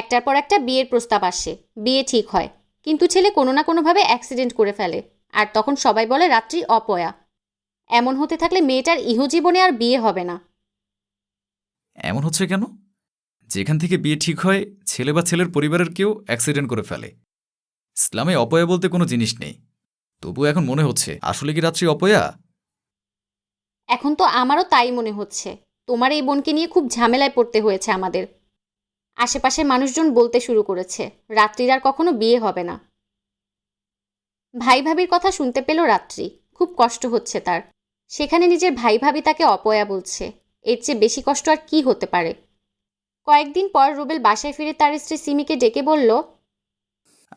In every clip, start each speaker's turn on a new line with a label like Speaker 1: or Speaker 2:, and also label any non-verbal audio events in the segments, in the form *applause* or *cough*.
Speaker 1: একটার পর একটা বিয়ের প্রস্তাব আসে বিয়ে ঠিক হয়। কিন্তু ছেলে কোনো না কোনোভাবে অ্যাক্সিডেন্ট করে ফেলে আর তখন সবাই বলে রাত্রি অপয়া। এমন হতে থাকলে মেয়েটার ইহজীবনে আর বিয়ে হবে না।
Speaker 2: এমন হচ্ছে কেন? যেখান থেকে বিয়ে ঠিক হয় ছেলে বা ছেলের পরিবারের কেউ অ্যাক্সিডেন্ট করে ফেলে। ইসলামে অপয়া বলতে কোনো জিনিস নেই। তবু এখন মনে হচ্ছে আসলে কি রাত্রি অপয়া?
Speaker 1: এখন তো আমারও তাই মনে হচ্ছে। তোমার এই বোনকে নিয়ে খুব ঝামেলায় পড়তে হয়েছে আমাদের। আশেপাশের মানুষজন বলতে শুরু করেছে, রাত্রির আর কখনো বিয়ে হবে না। ভাই ভাবির কথা শুনতে পেল রাত্রি, খুব কষ্ট হচ্ছে তার। সেখানে নিজের ভাই ভাবি তাকে অপয়া বলছে, এর চেয়ে বেশি কষ্ট আর কি হতে পারে? কয়েকদিন পর রুবেল বাসায় ফিরে তার স্ত্রী সিমিকে ডেকে বলল,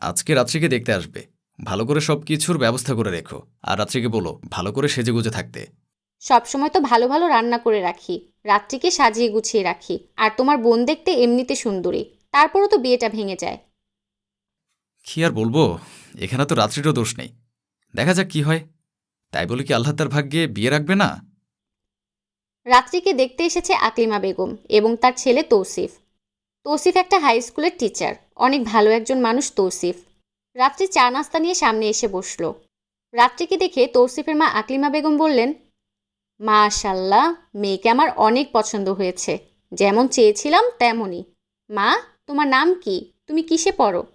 Speaker 2: আজকে রাত্রিকে দেখতে আসবে। ভালো করে সব কিছুর ব্যবস্থা করে রেখো। আর রাত্রিকে বলো, ভালো করে সেজে গুজে থাকতে।
Speaker 1: সবসময় তো ভালো ভালো রান্না করে রাখি রাত্রিকে সাজিয়ে গুছিয়ে রাখি আর তোমার বোন দেখতে এমনিতে সুন্দরী তারপরও তো বিয়েটা ভেঙে যায়।
Speaker 2: কি আর বলব এখানে তো রাত্রিরও দোষ নেই। দেখা যাক কি হয়। তাই বলে কি আল্লাহ তার ভাগ্যে বিয়ে রাখবে না?
Speaker 1: রাত্রিকে দেখতে এসেছে আকলিমা বেগম এবং তার ছেলে তৌসিফ। তৌসিফ একটা হাই স্কুলের টিচার অনেক ভালো একজন মানুষ তৌসিফ। রাত্রি চা নাস্তা নিয়ে সামনে এসে বসল। রাত্রিকে দেখে তৌসিফের মা আকলিমা বেগম বললেন মাশাল্লাহ, মেয়েকে আমার অনেক পছন্দ হয়েছে। যেমন চেয়েছিলাম তেমনই। মা, তোমার নাম কি? তুমি কিসে পড়ো?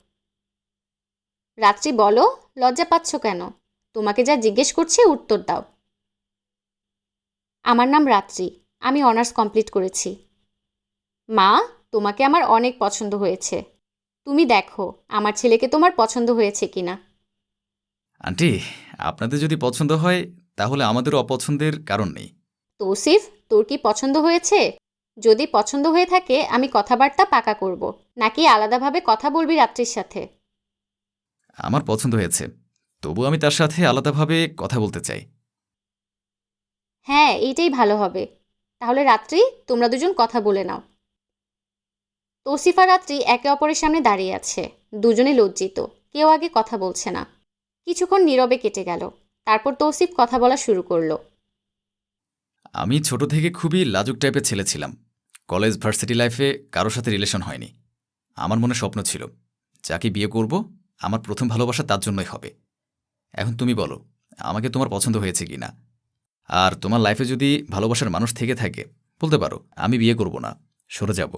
Speaker 1: রাত্রি বলো, লজ্জা পাচ্ছ কেন? তোমাকে যা জিজ্ঞেস করছে উত্তর দাও। আমার নাম রাত্রি। আমি অনার্স কমপ্লিট করেছি। মা, তোমাকে আমার অনেক পছন্দ হয়েছে। তুমি দেখো, আমার ছেলেকে তোমার পছন্দ হয়েছে কিনা।
Speaker 2: আন্টি, আপনাদের যদি পছন্দ হয় তাহলে আমাদের অপছন্দের কারণ নেই।
Speaker 1: তৌসিফ তোর কি পছন্দ হয়েছে? যদি পছন্দ হয়ে থাকে আমি কথাবার্তা পাকা করব নাকি আলাদাভাবে কথা বলবি রাত্রির সাথে?
Speaker 2: আমার পছন্দ হয়েছে। তবু আমি তার সাথে আলাদাভাবে কথা বলতে চাই।
Speaker 1: হ্যাঁ এইটাই ভালো হবে। তাহলে রাত্রি তোমরা দুজন কথা বলে নাও। তৌসিফা রাত্রি একে অপরের সামনে দাঁড়িয়ে আছে। দুজনে লজ্জিত। কেউ আগে কথা বলছে না। কিছুক্ষণ নীরবে কেটে গেল। তারপর তৌসিফ কথা বলা শুরু করল।
Speaker 2: আমি ছোট থেকে খুবই লাজুক টাইপের ছেলে ছিলাম। কলেজ ভার্সিটি লাইফে কারোর সাথে রিলেশন হয়নি। আমার মনে স্বপ্ন ছিল যাকে বিয়ে করব আমার প্রথম ভালোবাসা তার জন্যই হবে। এখন তুমি বলো আমাকে তোমার পছন্দ হয়েছে কি না? আর তোমার লাইফে যদি ভালোবাসার মানুষ থেকে থাকে বলতে পারো আমি বিয়ে করব না সরে যাব।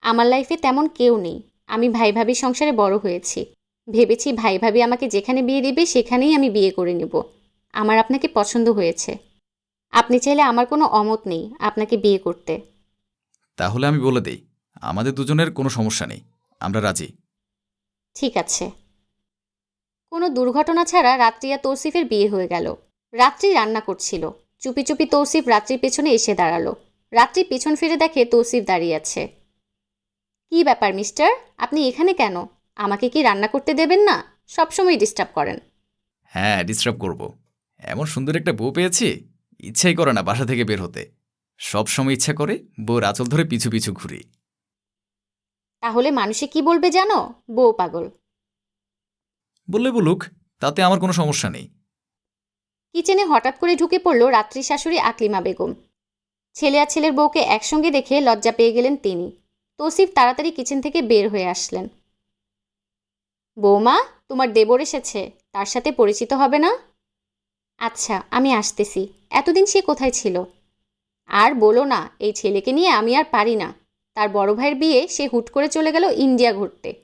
Speaker 1: আমার লাইফে তেমন কেউ নেই। আমি ভাই ভাবি সংসারে বড় হয়েছি। ভেবেছি ভাই ভাবি আমাকে যেখানে বিয়ে দিবে সেখানেই আমি বিয়ে করে নেব। আমার আপনাকে পছন্দ হয়েছে। আপনি চাইলে আমার কোনো অমত নেই আপনাকে বিয়ে করতে।
Speaker 2: তাহলে আমি বলে দেই আমাদের দুজনের কোনো সমস্যা নেই। আমরা রাজি।
Speaker 1: ঠিক আছে। কোনো দুর্ঘটনা ছাড়া রাত্রি আর তৌসিফের বিয়ে হয়ে গেল। রাত্রি রান্না করছিল। চুপি চুপি তৌসিফ রাত্রির পেছনে এসে দাঁড়াল। রাত্রি পেছন ফিরে দেখে তৌসিফ দাঁড়িয়ে আছে। কি ব্যাপার মিস্টার? আপনি এখানে কেন? আমাকে কি রান্না করতে দেবেন না? সবসময় ডিস্টার্ব করেন।
Speaker 2: হ্যাঁ ডিস্টার্ব করব। এমন সুন্দর একটা বউ পেয়েছি? ইচ্ছাই করে না বাসা থেকে বের হতে। সবসময় ইচ্ছা করে বউর আঁচল ধরে পিছু পিছু ঘুরি।
Speaker 1: তাহলে মানুষে কি বলবে জানো? বউ পাগল।
Speaker 2: বললে বলুক তাতে আমার কোনো সমস্যা নেই।
Speaker 1: কিচেনে হঠাৎ করে ঢুকে পড়ল রাত্রি শাশুড়ি আকলিমা বেগম। ছেলে আর ছেলের বউকে একসঙ্গে দেখে লজ্জা পেয়ে গেলেন তিনি। তৌসিফ তাড়াতাড়ি কিচেন থেকে বের হয়ে আসলেন। বৌমা তোমার দেবর এসেছে। তার সাথে পরিচিত হবে না? আচ্ছা আমি আসতেছি। এতদিন সে কোথায় ছিল? আর বলো না এই ছেলেকে নিয়ে আমি আর পারি না। তার বড় ভাইয়ের বিয়ে সে হুট করে চলে গেল ইন্ডিয়া ঘুরতে।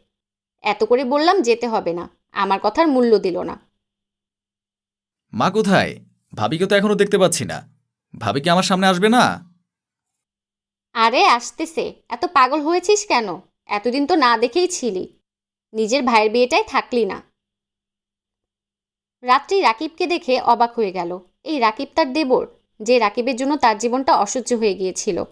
Speaker 1: এত করে বললাম যেতে হবে না। আমার কথার মূল্য দিল না।
Speaker 2: মা কোথায়? ভাবিকে তো এখনও দেখতে পাচ্ছি না। ভাবি কি আমার সামনে আসবে না?
Speaker 1: আরে আসতেছে। এত পাগল হয়েছিস কেন? এতদিন তো না দেখেই ছিলি। নিজের ভাইয়ের বিয়েটাই থাকলি না। রাত্রি রাকিবকে দেখে অবাক হয়ে গেল। এই রাকিব তার দেবর, যে রাকিবের জন্য তার জীবনটা অসহ্য হয়ে গিয়েছিল।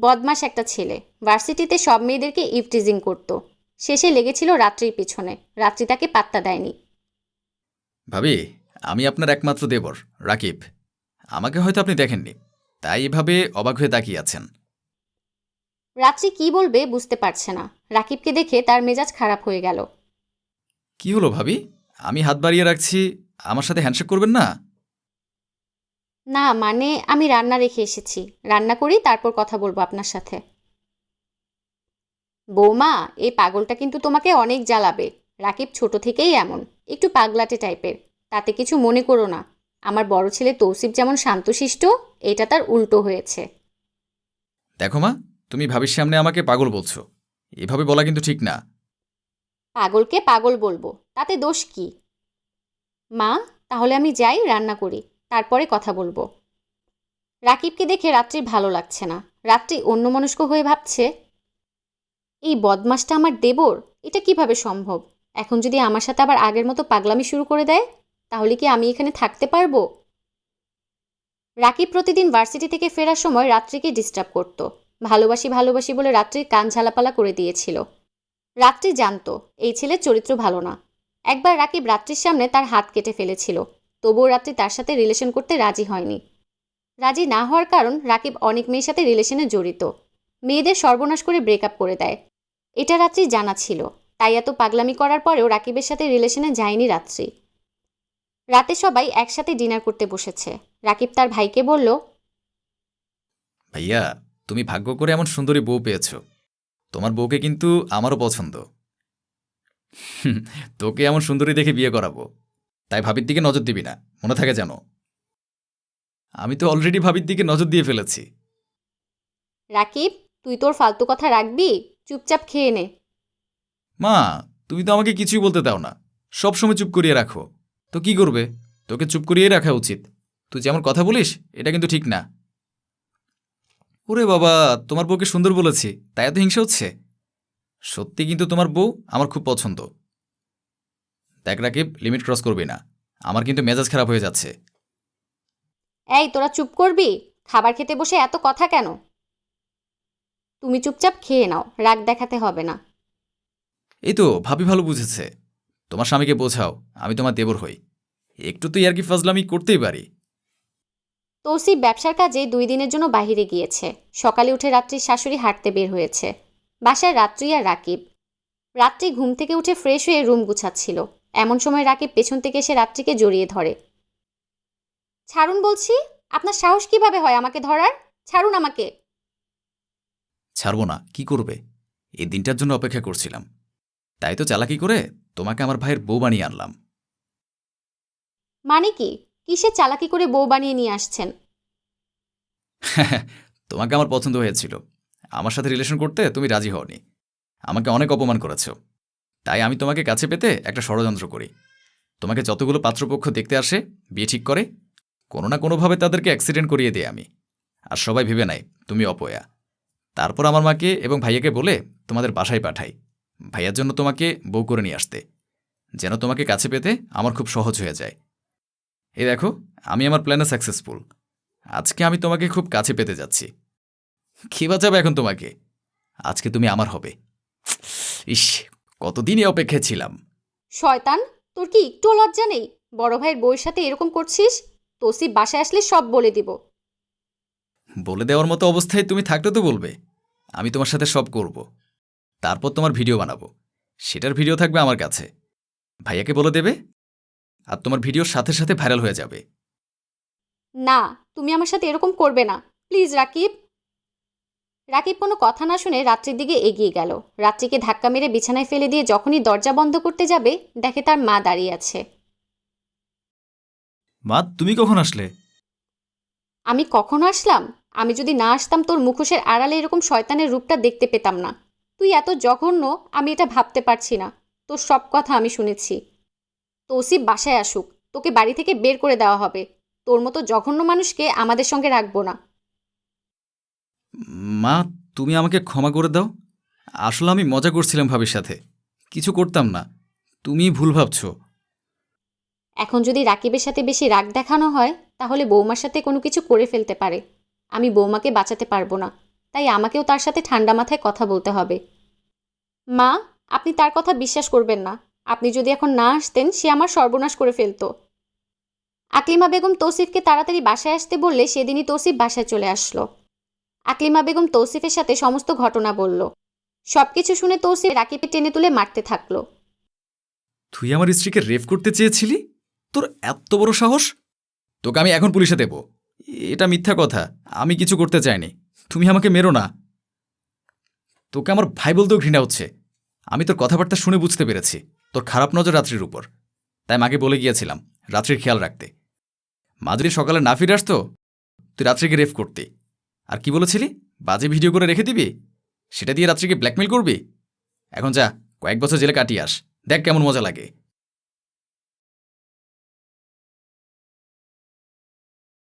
Speaker 1: বদমাস একটা ছেলে। ভার্সিটিতে সব মেয়েদেরকে ইভটিজিং করত। শেষে লেগেছিল রাত্রির পিছনে। রাত্রি তাকে পাত্তা দেয়নি।
Speaker 2: ভাবি, আমি আপনার একমাত্র দেবর, রাকিব। আমাকে হয়তো আপনি দেখেননি। তাই এভাবে অবাক হয়ে তাকিয়ে আছেন।
Speaker 1: রাত্রি কি বলবে বুঝতে পারছে না। রাকিবকে দেখে তার মেজাজ খারাপ হয়ে গেল।
Speaker 2: কি হলো ভাবি? আমি হাত বাড়িয়ে রাখছি আমার সাথে হ্যান্ডশেক করবেন না?
Speaker 1: না মানে আমি রান্না রেখে এসেছি। রান্না করি তারপর কথা বলব আপনার সাথে। বৌমা এই পাগলটা কিন্তু তোমাকে অনেক জ্বালাবে। রাকিব ছোট থেকেই এমন একটু পাগলাটে টাইপের। তাতে কিছু মনে করো না। আমার বড় ছেলে তৌসিফ যেমন শান্তশিষ্ট এটা তার উল্টো হয়েছে।
Speaker 2: দেখো মা তুমি ভাবির সামনে আমাকে পাগল বলছো। এভাবে বলা কিন্তু ঠিক না।
Speaker 1: পাগলকে পাগল বলব, তাতে দোষ কি? মা, তাহলে আমি যাই রান্না করি, তারপরে কথা বলব। রাকিবকে দেখে রাত্রি ভালো লাগছে না। রাত্রি অন্যমনস্ক হয়ে ভাবছে, এই বদমাসটা আমার দেবর, এটা কীভাবে সম্ভব? এখন যদি আমার সাথে আবার আগের মতো পাগলামি শুরু করে দেয়, তাহলে কি আমি এখানে থাকতে পারব? রাকিব প্রতিদিন ভার্সিটি থেকে ফেরার সময় রাত্রিকে ডিস্টার্ব করত। ভালোবাসি ভালোবাসি বলে রাত্রির কান ঝালাপালা করে দিয়েছিল। রাত্রি জানতো, এই ছেলের চরিত্র ভালো না। একবার রাকিব রাত্রির সামনে তার হাত কেটে ফেলেছিল, তবুও রাত্রি তার সাথে রিলেশন করতে রাজি হয়নি। রাজি না হওয়ার কারণ রাকিব অনেক মেয়ের সাথে রিলেশনে জড়িত। মেয়েদের সর্বনাশ করে ব্রেকআপ করে দেয়। এটা রাত্রি জানা ছিল, তাই এত পাগলামি করার পরেও রাকিবের সাথে রিলেশনে যায়নি রাত্রি। রাতে সবাই একসাথে ডিনার করতে বসেছে। রাকিব তার ভাইকে বলল,
Speaker 2: ভাইয়া তুমি ভাগ্য করে এমন সুন্দরী বউ পেয়েছ। তোমার বউকে কিন্তু আমারও পছন্দ। তোকে এমন সুন্দরী দেখে বিয়ে করাবো। তাই ভাবির দিকে নজর দিবি না মনে থাকে যেন। আমি তো অলরেডি ভাবির দিকে নজর দিয়ে ফেলেছি।
Speaker 1: রাকিব তুই তোর ফালতু কথা রাখবি? চুপচাপ খেয়ে নে।
Speaker 2: মা তুমি তো আমাকে কিছুই বলতে দাও না। সব সময় চুপ করিয়ে রাখো। তো কি করবে? তোকে চুপ করিয়ে রাখা উচিত। তুই যেমন কথা বলিস এটা কিন্তু ঠিক না। ওরে বাবা তোমার বউকে সুন্দর বলেছি তাই এত হিংসা হচ্ছে? সত্যি কিন্তু তোমার বউ আমার খুব পছন্দ। দেখ রাকিব লিমিট ক্রস করবি না আমার কিন্তু মেজাজ খারাপ হয়ে যাচ্ছে।
Speaker 1: এই তোরা চুপ করবি? খাবার খেতে বসে এত কথা কেন? তুমি চুপচাপ খেয়ে নাও রাগ দেখাতে হবে না।
Speaker 2: এই তো ভাবি ভালো বুঝেছে। তোমার স্বামীকে বোঝাও আমি তোমার দেবর হই। একটু তো ইয়ার কি ফাজলামি করতেই পারি।
Speaker 1: তৌসিফ ব্যবসার কাজে দুই দিনের জন্য বাইরে গিয়েছে। সকালে উঠে রাত্রির শাশুড়ি হাঁটতে বের হয়েছে। বাসায় রাত্রি আর রাকিব। রাত্রি ঘুম থেকে উঠে ফ্রেশ হয়ে রুম গুছাচ্ছিল। এমন সময় রাকিব পেছন থেকে এসে রাত্রিকে জড়িয়ে ধরে। ছাড়ুন বলছি আপনার সাহস কীভাবে হয় আমাকে ধরার? ছাড়ুন আমাকে।
Speaker 2: ছাড়বো না কি করবে? এই দিনটার জন্য অপেক্ষা করছিলাম। তাই তো চালাকি করে তোমাকে আমার ভাইয়ের বউ বানিয়ে আনলাম।
Speaker 1: মানে কি? কিসে চালাকি করে বউ বানিয়ে নিয়ে আসছেন? *laughs*
Speaker 2: তোমাকে আমার পছন্দ হয়েছিল। আমার সাথে রিলেশন করতে তুমি রাজি হওনি। আমাকে অনেক অপমান করেছ। তাই আমি তোমাকে কাছে পেতে একটা ষড়যন্ত্র করি। তোমাকে যতগুলো পাত্রপক্ষ দেখতে আসে, বিয়ে ঠিক করে, কোনো না কোনোভাবে তাদেরকে অ্যাক্সিডেন্ট করিয়ে দিই আমি। আর সবাই ভেবে নেয়, তুমি অপয়া। তারপর আমার মাকে এবং ভাইয়াকে বলে তোমাদের বাসায় পাঠাই। ভাইয়ার জন্য তোমাকে বউ করে নিয়ে আসতে। যেন তোমাকে কাছে পেতে আমার খুব সহজ হয়ে যায়। এই দেখো আমি আমার প্ল্যানে সাকসেসফুল আজকে আমি তোমাকে খুব কাছে পেতে যাচ্ছি। কি বাঁচাবে এখন তোমাকে? আজকে তুমি আমার হবে। ইস কতদিনই অপেক্ষায় ছিলাম।
Speaker 1: শয়তান তোর কি একটু লজ্জা নেই? বড় ভাইয়ের বউয়ের সাথে এরকম করছিস? তোসিফ বাসায় আসলে সব বলে দিব।
Speaker 2: বলে দেওয়ার মতো অবস্থায় তুমি থাকলে তো বলবে। আমি তোমার সাথে সব করব। তারপর তোমার ভিডিও বানাবো। সেটার ভিডিও থাকবে আমার কাছে। ভাইয়াকে বলে দেবে? আর তোমার ভিডিওর সাথে সাথে ভাইরাল হয়ে যাবে।
Speaker 1: না তুমি আমার সাথে এরকম করবে না। প্লিজ রাকিব। রাকিব কোনো কথা না শুনে রাত্রির দিকে এগিয়ে গেল। রাত্রিকে ধাক্কা মেরে বিছানায় ফেলে দিয়ে যখনই দরজা বন্ধ করতে যাবে দেখে তার মা দাঁড়িয়ে আছে।
Speaker 2: মা তুমি কখন আসলে?
Speaker 1: আমি কখন আসলাম? আমি যদি না আসতাম তোর মুখোশের আড়ালে এরকম শয়তানের রূপটা দেখতে পেতাম না। তুই এত জঘন্য আমি এটা ভাবতে পারছি না। তোর সব কথা আমি শুনেছি। তৌসিফ বাসায় আসুক। তোকে বাড়ি থেকে বের করে দেওয়া হবে। তোর মতো জঘন্য মানুষকে আমাদের সঙ্গে রাখব না।
Speaker 2: মা তুমি আমাকে ক্ষমা করে দাও। আসলে আমি মজা করছিলাম ভাবির সাথে। কিছু করতাম না। তুমি ভুল ভাবছ।
Speaker 1: এখন যদি রাকিবের সাথে বেশি রাগ দেখানো হয় তাহলে বৌমার সাথে কোনো কিছু করে ফেলতে পারে। আমি বৌমাকে বাঁচাতে পারব না। তাই আমাকেও তার সাথে ঠান্ডা মাথায় কথা বলতে হবে। মা আপনি তার কথা বিশ্বাস করবেন না। আপনি যদি এখন না আসতেন, সে আমার সর্বনাশ করে ফেলতো। আকলিমা বেগম তৌসিফকে তাড়াতাড়ি বাসায় আসতে বললে সেদিনই তৌসিফ বাসায় চলে আসলো। আকলিমা বেগম তৌসিফের সাথে সমস্ত ঘটনা বলল। সবকিছু শুনে তৌসিফ রাকিবকে টেনে তুলে মারতে থাকল।
Speaker 2: তুই আমার স্ত্রীকে রেপ করতে চেয়েছিলি? তোর এত বড় সাহস? তোকে আমি এখন পুলিশে দেব। এটা মিথ্যা কথা। আমি কিছু করতে চাইনি। তুমি আমাকে মেরো না। তোকে আমার ভাই বলতেও ঘৃণা হচ্ছে। আমি তোর কথাবার্তা শুনে বুঝতে পেরেছি। তোর খারাপ নজর রাত্রির উপর। তাই মাকে বলে গিয়েছিলাম, রাত্রির খেয়াল রাখতে। মা যদি সকালে না ফিরে আসতো, তুই রাত্রিকে রেফ করতে। আর কি বলেছিলি? বাজে ভিডিও করে রেখে দিবি? সেটা দিয়ে রাত্রিকে ব্ল্যাকমেল করবি? এখন যা, কয়েক বছর জেলে কাটিয়ে আস। দেখ কেমন মজা লাগে।